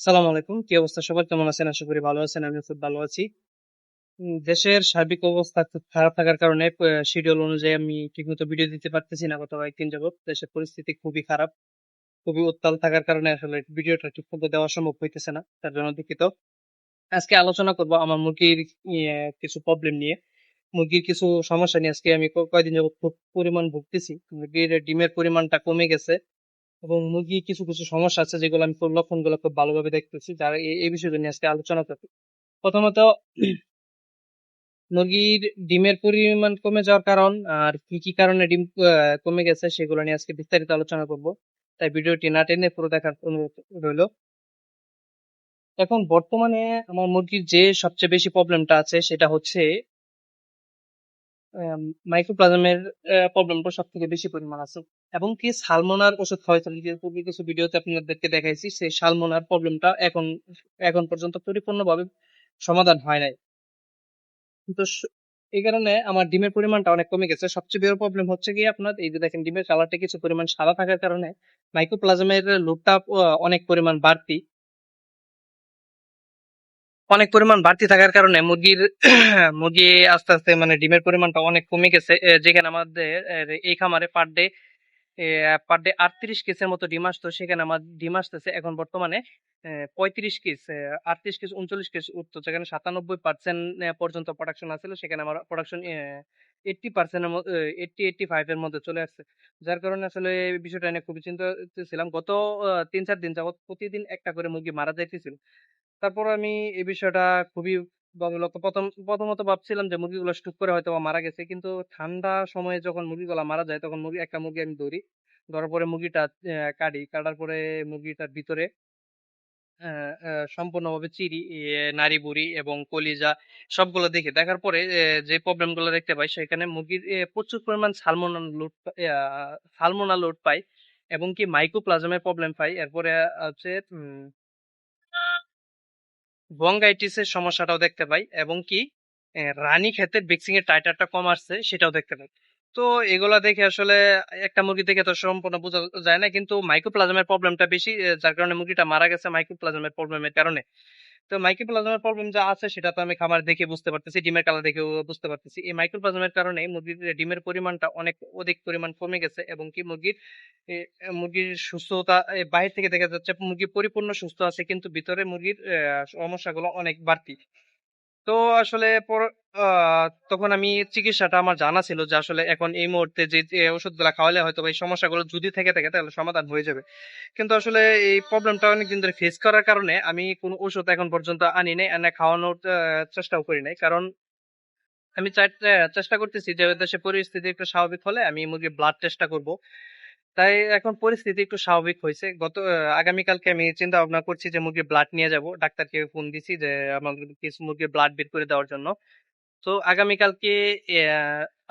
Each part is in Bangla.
সালাম আলাইকুম। কি অবস্থা সবার? কেমন আছেন? আশা করি ভালো আছেন আমি খুব ভালো আছি। দেশের সার্বিক অবস্থা খুব খারাপ থাকার কারণে শিডিউল অনুযায়ী আমি ঠিকমতো ভিডিও দিতে পারতেছি না গত কয়েকদিন যাবত দেশের পরিস্থিতি খুবই খারাপ খুবই উত্তাল থাকার কারণে আসলে ভিডিওটা ঠিকমতো দেওয়া সম্ভব হইতেছে না তার জন্য দুঃখিত। আজকে আলোচনা করব আমার মুরগির ইয়ে, কিছু প্রবলেম নিয়ে। মুরগির কিছু সমস্যা নিয়ে। আজকে আমি কয়েকদিন যাবত খুব পরিমাণ ভুগতেছি। মুরগির ডিমের পরিমাণটা কমে গেছে। এবং মুরগি কিছু কিছু সমস্যা আছে যেগুলো আমি খুব লক্ষণগুলো খুব ভালোভাবে দেখতেছি, যারা এই বিষয়গুলো নিয়ে আজকে আলোচনা করব। প্রথমত, মুরগির ডিমের পরিমাণ কমে যাওয়ার কারণ আর কি কি কারণে ডিম কমে গেছে সেগুলো নিয়ে আজকে বিস্তারিত আলোচনা করব। তাই ভিডিওটি না টেনে পুরো দেখার অনুরোধ রইল। এখন বর্তমানে আমার মুরগির যে সবচেয়ে বেশি প্রবলেমটা আছে সেটা হচ্ছে মাইক্রোপ্লাজমের প্রবলেমটা সব থেকে বেশি পরিমাণ আছে। এবং কি সালমোনার ওষুধ খাওয়াইতে পূর্বে কিছু ভিডিওতে আপনাদেরকে দেখাইছি, সেই সালমোনার প্রবলেমটা এখন এখন পর্যন্ত পরিপূর্ণভাবে সমাধান হয় নাই। কিন্তু এই কারণে আমার ডিমের পরিমাণটা অনেক কমে গেছে। সবচেয়ে বড় প্রবলেম হচ্ছে কি আপনার, এই যে দেখেন, ডিমের কালারটা কিছু পরিমাণ সাদা থাকার কারণে মাইক্রোপ্লাজমের লোডটা অনেক পরিমাণ বাড়তি। অনেক পরিমাণ বাড়তি থাকার কারণে মুরগির, মুরগি আস্তে আস্তে মানে ডিমের পরিমাণটা অনেক কমে গেছে। যেখানে আমাদের এই খামারে পার ডে পার ডে আটত্রিশ কেসের মতো ডিম আসতো, সেখানে আমার ডিম আসতেছে এখন বর্তমানে পঁয়ত্রিশ কেস আটত্রিশ কেস উনচল্লিশ কেস উঠতো, যেখানে সাতানব্বই পার্সেন্ট পর্যন্ত প্রোডাকশন আছিল, সেখানে আমার প্রোডাকশন এইটটি পার্সেন্টের মধ্যে এইটটি এইটটি ফাইভের মধ্যে চলে আসছে। যার কারণে আসলে এই বিষয়টা নিয়ে খুবই চিন্তিত ছিলাম গত তিন, চার দিন যাবত প্রতিদিন একটা করে মুরগি মারা যাইতেছিল। তারপর আমি এই বিষয়টা খুবই প্রথম, প্রথমত ভাবছিলাম যে মুরগিগুলো স্টুক করে হয়তো মারা গেছে। কিন্তু ঠান্ডা সময়ে যখন মুরগিগুলো মারা যায়, তখন মুরগি, একটা মুরগি আমি ধরি। ধরার পরে মুরগিটা কাটি। কাটার পরে মুরগিটার ভিতরে সম্পূর্ণভাবে চিরি নাড়ি বুড়ি এবং কলিজা সবগুলো দেখে। দেখার পরে যে প্রবলেমগুলো দেখতে পাই, সেখানে মুরগির প্রচুর পরিমাণ সালমোনা লোড সালমোনা লোড পাই এবং কি মাইক্রোপ্লাজমের প্রবলেম পাই। এরপরে হচ্ছে উম, ব্রঙ্গাইটিসের সমস্যাটাও দেখতে পাই এবং কি রানী ক্ষেতের বিক্সিং এর টাইটারটা কম আসছে সেটাও দেখতে পাই। তো এগুলা দেখে আসলে একটা মুরগি দেখে তো সম্পূর্ণ বোঝা যায় না কিন্তু মাইক্রোপ্লাজমের প্রবলেমটা বেশি যার কারণে মুরগিটা মারা গেছে মাইক্রোপ্লাজমের প্রবলেমের কারণে। তো মাইক্রোপ্লাজমের প্রবলেম যা আছে সেটা তো আমি খামার দেখে বুঝতে পারতেছি, ডিমের কালার দেখে বুঝতে পারতেছি। এই মাইক্রোপ্লাজমের কারণে মুরগির ডিমের পরিমাণটা অনেক অধিক পরিমাণ কমে গেছে এবং কি মুরগির মুরগির সুস্থতা বাইরে থেকে দেখা যাচ্ছে মুরগি পরিপূর্ণ সুস্থ আছে, কিন্তু ভিতরে মুরগির সমস্যাগুলো অনেক বাড়তি। তো আসলে তখন আমি চিকিৎসাটা আমার জানা ছিল যে আসলে এখন এই মুহূর্তে যে যে ওষুধগুলা খাওয়ালে হয়তো এই সমস্যাগুলো যদি থেকে থাকে তাহলে সমাধান হয়ে যাবে। কিন্তু আসলে এই প্রবলেমটা অনেকদিন ধরে ফেস করার কারণে আমি কোনো ওষুধ এখন পর্যন্ত আনি নাই এনে খাওয়ানোর আহ, চেষ্টাও করি নাই। কারণ আমি চাই- চেষ্টা করতেছি যে দেশে পরিস্থিতি একটু স্বাভাবিক হলে আমি মুরগির ব্লাড টেস্টটা করব। তাই এখন পরিস্থিতি একটু স্বাভাবিক হয়েছে। গত আগামীকালকে আমি চিন্তা ভাবনা করছি যে মুরগির ব্লাড নিয়ে যাব। ডাক্তারকে ফোন দিছি যে আমার কিছু মুরগির ব্লাড বের করে দেওয়ার জন্য। তো আগামীকালকে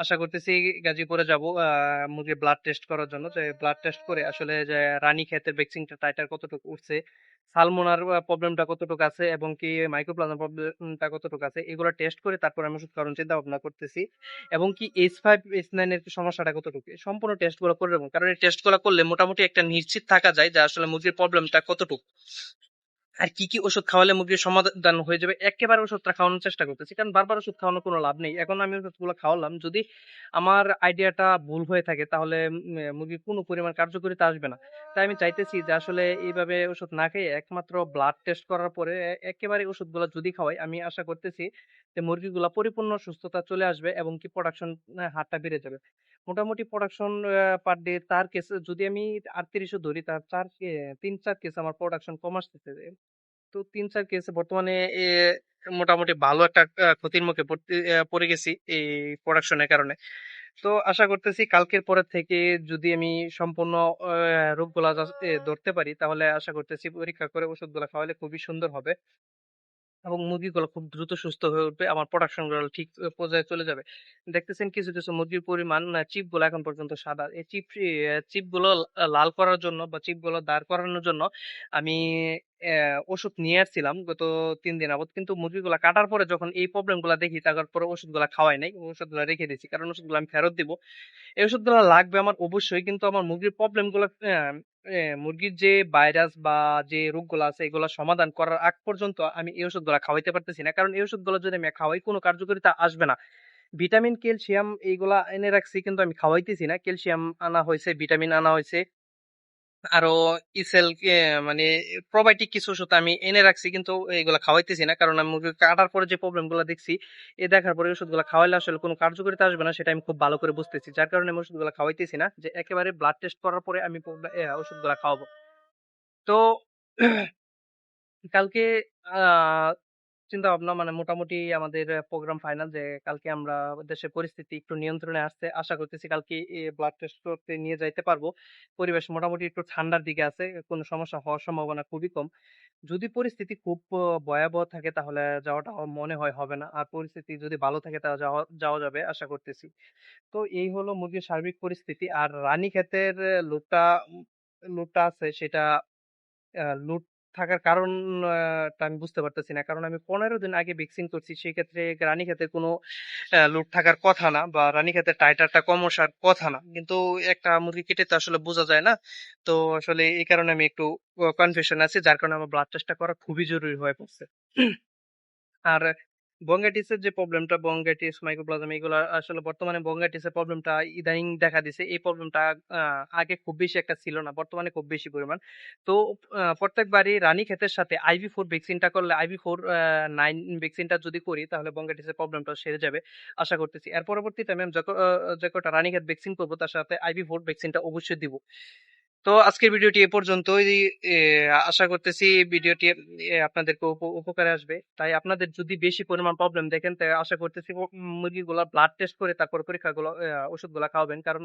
আশা করতেছি গাজীপুরে যাব মুরগির ব্লাড টেস্ট করার জন্য। যে ব্লাড টেস্ট করে আসলে যে রানী ক্ষেতের ভ্যাকসিনটা টাইটার কতটুকু উঠছে সালমোনার প্রবলেমটা কতটুকু আছে এবং কি মাইক্রোপ্লাজম প্রবলেমটা কতটুকু আছে, এগুলো টেস্ট করে তারপর আমি ওষুধ কারণ চিন্তা ভাবনা করতেছি। এবং কি এইচ ফাইভ, এইচ নাইন এর সমস্যাটা কতটুকু? সম্পূর্ণ টেস্টগুলো করে দেবো। কারণ এই টেস্টগুলো করলে মোটামুটি একটা নিশ্চিত থাকা যায় যে আসলে মুরগির প্রবলেমটা কতটুকু। আর কি কি ওষুধ খাওয়ালে মুরগির সমাধান হয়ে যাবে? একেবারে ওষুধটা খাওয়ানোর চেষ্টা করতেছি কারণ বারবার ওষুধ খাওয়ানোর কোনো লাভ নেই। এখন আমি ওষুধগুলো খাওয়ালাম যদি আমার আইডিয়াটা ভুল হয়ে থাকে তাহলে উম, মুরগির কোনো পরিমাণ কার্যকরিতা আসবে না। তাই আমি চাইতেছি যে আসলে এইভাবে ওষুধ না খেয়ে একমাত্র ব্লাড টেস্ট করার পরে একেবারে ওষুধগুলো যদি খাওয়াই আমি আশা করতেছি যে মুরগিগুলো পরিপূর্ণ সুস্থতা চলে আসবে এবং কি প্রোডাকশন হারটা বেড়ে যাবে। মোটামুটি প্রোডাকশন পার ডে তার কেস যদি আমি আটত্রিশও ধরি, তার চার তিন, চার কেস আমার প্রোডাকশন কম আসতেছে তো তিন, চার কেসে বর্তমানে মোটামুটি ভালো একটা ক্ষতির মুখে পড়ে গেছি এই প্রোডাকশনের কারণে। তো আশা করতেছি কালকের পরের থেকে যদি আমি সম্পূর্ণ রোগগুলা ধরতে পারি, তাহলে আশা করতেছি পরীক্ষা করে ওষুধগুলা খাওয়ালে খুবই সুন্দর হবে। এবং মুরগিগুলো খুব দ্রুত সুস্থ হয়ে উঠবে, আমার প্রোডাকশনগুলো ঠিক পর্যায়ে চলে যাবে। দেখতেছেন কিছু কিছু মুরগির পরিমাণ চিপগুলো এখন পর্যন্ত সাদা। এই চিপগুলো লাল করার জন্য বা চিপগুলো দাঁড় করানোর জন্য আমি ওষুধ নিয়ে আসছিলাম গত তিন দিন যাবত কিন্তু মুরগিগুলা কাটার পরে যখন এই প্রবলেমগুলা দেখি তারপরে ওষুধগুলা খাওয়াই নাই। ওষুধগুলা রেখে দিয়েছি। কারণ ওষুধগুলো আমি ফেরত দিব। এই ওষুধগুলো লাগবে আমার অবশ্যই। কিন্তু আমার মুরগির প্রবলেমগুলো আহ, আহ, মুরগির যে ভাইরাস বা যে রোগগুলো আছে এগুলো সমাধান করার আগ পর্যন্ত আমি এই ওষুধগুলো খাওয়াইতে পারতেছি না। কারণ এই ওষুধগুলো যদি আমি খাওয়াই কোনো কার্যকারিতা আসবে না। ভিটামিন ক্যালসিয়াম এইগুলা এনে রাখছি কিন্তু আমি খাওয়াইতেছি না। ক্যালসিয়াম আনা হয়েছে ভিটামিন আনা হয়েছে। আরও ইসেল মানে প্রোবায়োটিক কিছু ওষুধ আমি এনে রাখছি, কিন্তু এগুলা খাওয়াইতেছি না। কারণ আমি মুরগি কাটার পরে যে প্রবলেমগুলো দেখছি, এ দেখার পরে ওষুধগুলো খাওয়াইলে আসলে কোনো কার্যকারিতা আসবে না, সেটা আমি খুব ভালো করে বুঝতেছি। যার কারণে আমি ওষুধগুলো খাওয়াইতেছি না, যে একেবারে ব্লাড টেস্ট করার পরে আমি ওষুধগুলো খাওয়াবো। তো, কালকে চিন্তা ভাবনা মানে মোটামুটি আমাদের প্রোগ্রাম ফাইনাল যে কালকে আমরা দেশের পরিস্থিতি একটু নিয়ন্ত্রণে আসছে, আশা করতেছি কালকে ব্লাড টেস্ট করতে নিয়ে যাইতে পারব। পরিবেশ মোটামুটি একটু ঠান্ডার দিকে আছে, কোনো সমস্যা হওয়ার সম্ভাবনা খুবই কম। যদি পরিস্থিতি খুব ভয়াবহ থাকে তাহলে যাওয়াটা মনে হয় হবে না। আর পরিস্থিতি যদি ভালো থাকে তাহলে যাওয়া যাওয়া যাবে, আশা করতেছি। তো এই হলো মুরগির সার্বিক পরিস্থিতি। আর রানীক্ষেতের লুটটা লুটটা আছে সেটা লুট থাকার কারণটা আমি বুঝতে পারতেছি না। কারণ আমি পনেরো দিন আগে ভ্যাকসিন করছি সেই ক্ষেত্রে রানী খাতে কোনো লুট থাকার কথা না বা রানী খাতে টাইটারটা কম আসার কথা না। কিন্তু একটা মুরগি কেটে তো আসলে বোঝা যায় না। তো আসলে এই কারণে আমি একটু কনফিউশন আছি, যার কারণে আমার ব্লাড টেস্টটা করা খুবই জরুরি হয়ে পড়ছে। আর বঙ্গাইটিসের যে প্রবলেমটা, বঙ্গাইটিস মাইক্রোপ্লাজম এগুলো আসলে বর্তমানে বঙ্গাইটিসের প্রবলেমটা ইদানিং দেখা দিছে। এই প্রবলেমটা আগে খুব বেশি একটা ছিল না, বর্তমানে খুব বেশি পরিমাণ। তো প্রত্যেকবারই রানী ক্ষেতের সাথে আইভি ফোর ভ্যাকসিনটা করলে আইভি ফোর নাইন ভ্যাকসিনটা যদি করি, তাহলে বঙ্গাইটিসের প্রবলেমটা সেরে যাবে, আশা করতেছি। এর পরবর্তীতে ম্যাম যে কটা রানী ক্ষেত ভ্যাকসিন করব, তার সাথে আইভি ফোর ভ্যাকসিনটা অবশ্যই দিব। তো আজকের ভিডিওটি এ পর্যন্তই। আশা করতেছি ভিডিওটি আপনাদেরকে উপ- উপকারে আসবে। তাই আপনাদের যদি বেশি পরিমাণ প্রবলেম দেখেন তাই আশা করতেছি মুরগিগুলা ব্লাড টেস্ট করে তারপর পরীক্ষাগুলো ওষুধগুলো খাওয়াবেন। কারণ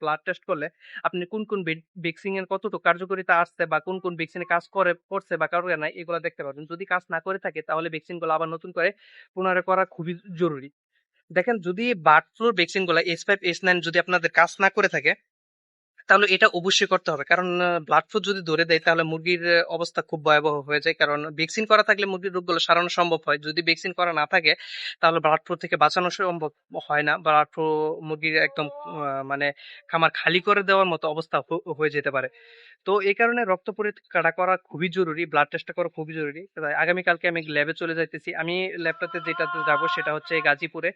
ব্লাড টেস্ট করলে আপনি কোন কোন ভ্যাকসিন এর কতটুকু কার্যকারিতা আসছে বা কোন কোন ভ্যাকসিনে কাজ করে, করছে বা কারও নাই, এগুলো দেখতে পারবেন। যদি কাজ না করে থাকে, তাহলে ভ্যাকসিনগুলো আবার নতুন করে পুনরায় করা খুবই জরুরি। দেখেন, যদি বার্ড ফ্লুর ভ্যাকসিনগুলো এস ফাইভ, এস নাইন যদি আপনাদের কাজ না করে থাকে তাহলে এটা অবশ্যই করতে হবে। কারণ ব্লাড ফ্লু যদি ধরে দেয়, তাহলে মুরগির অবস্থা খুব ভয়াবহ হয়ে যায়। কারণ ভ্যাকসিন করা থাকলে মুরগির রোগগুলো সারানো সম্ভব হয়। যদি ভ্যাকসিন করা না থাকে, তাহলে ব্লাড ফ্লু থেকে বাঁচানো সম্ভব হয় না। ব্লাড ফ্লু মুরগির একদম মানে খামার খালি করে দেওয়ার মতো অবস্থা হয়ে যেতে পারে। তো এই কারণে রক্ত পরীক্ষাটা করা খুবই জরুরি ব্লাড টেস্টটা করা খুবই জরুরি। আগামীকালকে আমি ল্যাবে চলে যাইতেছি। আমি ল্যাবটাতে যেটাতে যাব সেটা হচ্ছে গাজীপুরে,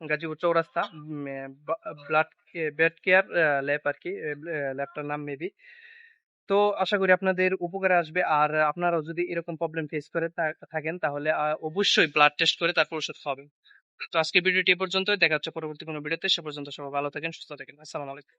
Gazipur Chowrasta blood blood care lab আর কি ল্যাবটার নাম মেবি তো আশা করি আপনাদের উপকারে আসবে। আর আপনারাও যদি এরকম প্রবলেম ফেস করে থাকেন তাহলে অবশ্যই ব্লাড টেস্ট করে তারপর ওষুধ খাবেন তো আজকে ভিডিওটি পর্যন্ত দেখা হচ্ছে পরবর্তী কোনো ভিডিওতে সে পর্যন্ত সবাই ভালো থাকেন, সুস্থ থাকেন। আসসালামু আলাইকুম।